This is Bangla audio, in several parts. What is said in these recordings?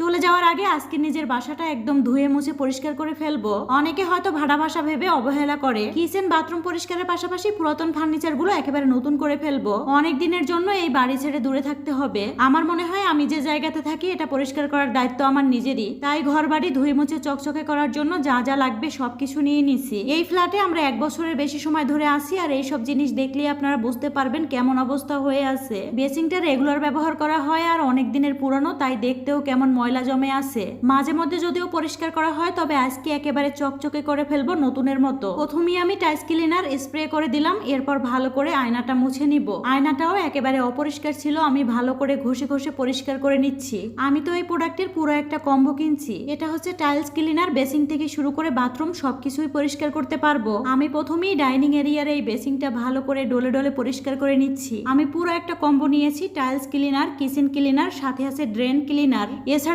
চলে যাওয়ার আগে আজকে নিজের বাসাটা একদম ধুয়ে মুছে পরিষ্কার করে ফেলব। অনেকে হয়তো ভাড়া বাসা ভেবে অবহেলা করে। কিচেন বাথরুম পরিষ্কারের পাশাপাশি পুরাতন ফার্নিচারগুলো একেবারে নতুন করে ফেলব। অনেক দিনের জন্য এই বাড়ি ছেড়ে দূরে থাকতে হবে। আমার মনে হয় আমি যে জায়গাতে থাকি এটা পরিষ্কার করার দায়িত্ব আমার নিজেরই। তাই ঘর বাড়ি ধুয়ে মুছে চকচকে করার জন্য যা যা লাগবে সবকিছু নিয়ে নিছি। এই ফ্ল্যাটে আমরা এক বছরের বেশি সময় ধরে আসি আর এই সব জিনিস দেখলে আপনারা বুঝতে পারবেন কেমন অবস্থা হয়ে আছে। বেসিংটা রেগুলার ব্যবহার করা হয় আর অনেক দিনের পুরনো, তাই দেখতেও কেমন ময়লা জমে আছে। মাঝে মধ্যে যদিও পরিষ্কার করা হয়, তবে আজকে একেবারে চকচকে করে ফেলব নতুনের মতো। প্রথমেই আমি টাইস ক্লিনার স্প্রে করে দিলাম, এরপর ভালো করে আয়নাটা মুছে নিব। আয়নাটাও একেবারে অপরিষ্কার ছিল, আমি ভালো করে ঘষে ঘষে পরিষ্কার করে নিচ্ছি। আমি তো এই প্রোডাক্টের পুরো একটা কম্বো কিনছি। এটা হচ্ছে টাইলস ক্লিনার বেসিং থেকে শুরু করে বাথরুম, সবকিছুই পরিষ্কার করতে পারব। আমি প্রথমেই ডাইনিং এরিয়ার এই বেসিংটা ভালো করে ডলে ডলে পরিষ্কার করে নিচ্ছি। আমি পুরো একটা কম্বো নিয়েছি, টাইলস ক্লিনার, কিচেন ক্লিনার, সাথে আছে ড্রেন ক্লিনার।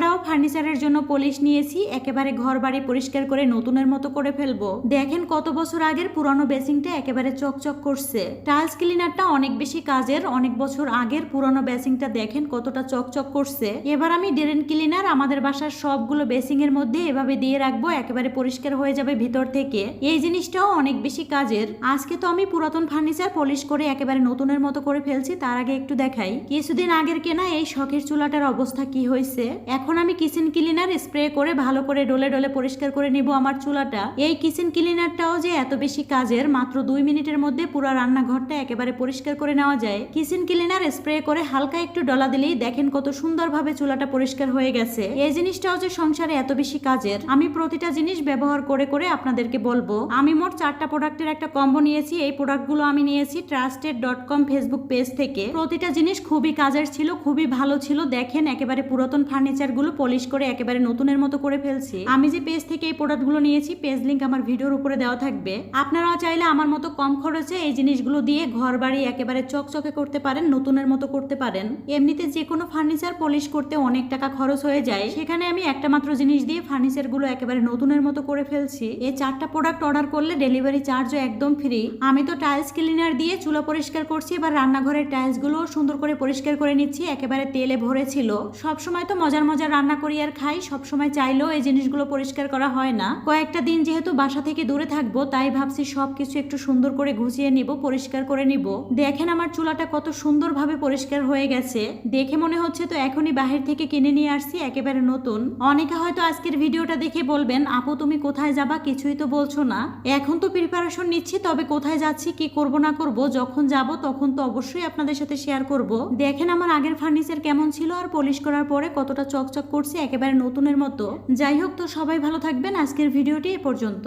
এছাড়াও ফার্নিচারের জন্য পলিশ নিয়েছি, একেবারে ঘর বাড়ি পরিষ্কার করে নতুনের মতো করে ফেলব। দেখেন কত বছর আগের পুরানো বেসিংটা একেবারে চকচক করছে। টাইলস ক্লিনারটা অনেক বেশি কাজের, অনেক বছর আগের পুরানো বেসিংটা দেখেন কতটা চকচক করছে। এবার আমি ড্রেন ক্লিনার, আমাদের বাসার সবগুলো বেসিং এর মধ্যে এভাবে দিয়ে রাখব, একেবারে পরিষ্কার হয়ে যাবে ভিতর থেকে। এই জিনিসটাও অনেক বেশি কাজের। আজকে তো আমি পুরাতন ফার্নিচার পলিশ করে একেবারে নতুনের মতো করে ফেলছি, তার আগে একটু দেখাই। কিছুদিন আগের কেনা এই শখের চুলাটার অবস্থা কি হয়েছে? এখন আমি কিচেন ক্লিনার স্প্রে করে ভালো করে ডলে ডলে পরিষ্কার করে নিব আমার চুলাটা। এই কিচেন ক্লিনারটাও যে এত বেশি কাজের, মাত্র দুই মিনিটের মধ্যে পুরো রান্নাঘরটা একেবারে পরিষ্কার করে নেওয়া যায়। কিচেন ক্লিনার স্প্রে করে হালকা একটু ডলা দিলেই দেখেন কত সুন্দরভাবে চুলাটা পরিষ্কার হয়ে গেছে। এই জিনিসটাও যে সংসারে এত বেশি কাজের, আমি প্রতিটা জিনিস ব্যবহার করে করে আপনাদেরকে বলব। আমি মোট চারটা প্রোডাক্টের একটা কম্বো নিয়েছি, এই প্রোডাক্টগুলো আমি নিয়েছি trusted dot com Facebook page থেকে। প্রতিটা জিনিস খুবই কাজের ছিল, খুবই ভালো ছিল, দেখেন একেবারে পুরাতন ফার্নিচার গুলো পলিশ করে একেবারে নতুনের মতো করে ফেলছি। আমি যে পেজ থেকে এই প্রোডাক্টগুলো নিয়েছি পেজ লিঙ্ক আমার ভিডিওর উপরে দেওয়া থাকবে। আপনারাও চাইলে আমার মতো কম খরচে এই জিনিসগুলো দিয়ে ঘর বাড়ি একেবারে চকচকে করতে পারেন, নতুনের মতো করতে পারেন। এমনিতে যে কোনো ফার্নিচার পলিশ করতে অনেক টাকা খরচ হয়ে যায়। সেখানে আমি একটা মাত্র জিনিস দিয়ে ফার্নিচারগুলো একেবারে নতুনের মতো করে ফেলছি। এই চারটা প্রোডাক্ট অর্ডার করলে ডেলিভারি চার্জও একদম ফ্রি আমি তো টাইলস ক্লিনার দিয়ে চুলা পরিষ্কার করছি, এবার রান্নাঘরের টাইলসগুলো সুন্দর করে পরিষ্কার করে নিচ্ছি, একেবারে তেলে ভরে ছিল। সবসময় তো মজার মজার রান্না করি আর খাই, সবসময় চাইলেও এই জিনিসগুলো পরিষ্কার করা হয় না। কয়েকটা দিন যেহেতু বাসা থেকে দূরে থাকব, তাই ভাবছি সবকিছু একটু সুন্দর করে গুছিয়ে নিব, পরিষ্কার করে নিব। দেখেন আমার চুলাটা কত সুন্দরভাবে পরিষ্কার হয়ে গেছে। দেখে মনে হচ্ছে তো এখনই বাহির থেকে কিনে নিয়ে আসছি, একেবারে নতুন। অনেকে হয়তো আজকের ভিডিওটা দেখে বলবেন, আপু, তুমি কোথায় যাবা? কিছুই তো বলছো না। এখন তো প্রিপারেশন নিচ্ছি, তবে কোথায় যাচ্ছি, কি করব, না করব, যখন যাব তখন তো অবশ্যই আপনাদের সাথে শেয়ার করব। দেখেন আমার আগের ফার্নিচার কেমন ছিল আর পলিশ করার পরে কতটা চকচক করছে, একেবারে নতুনের মতো। যাই হোক তো, সবাই ভালো থাকবেন। আজকের ভিডিওটি এ পর্যন্ত।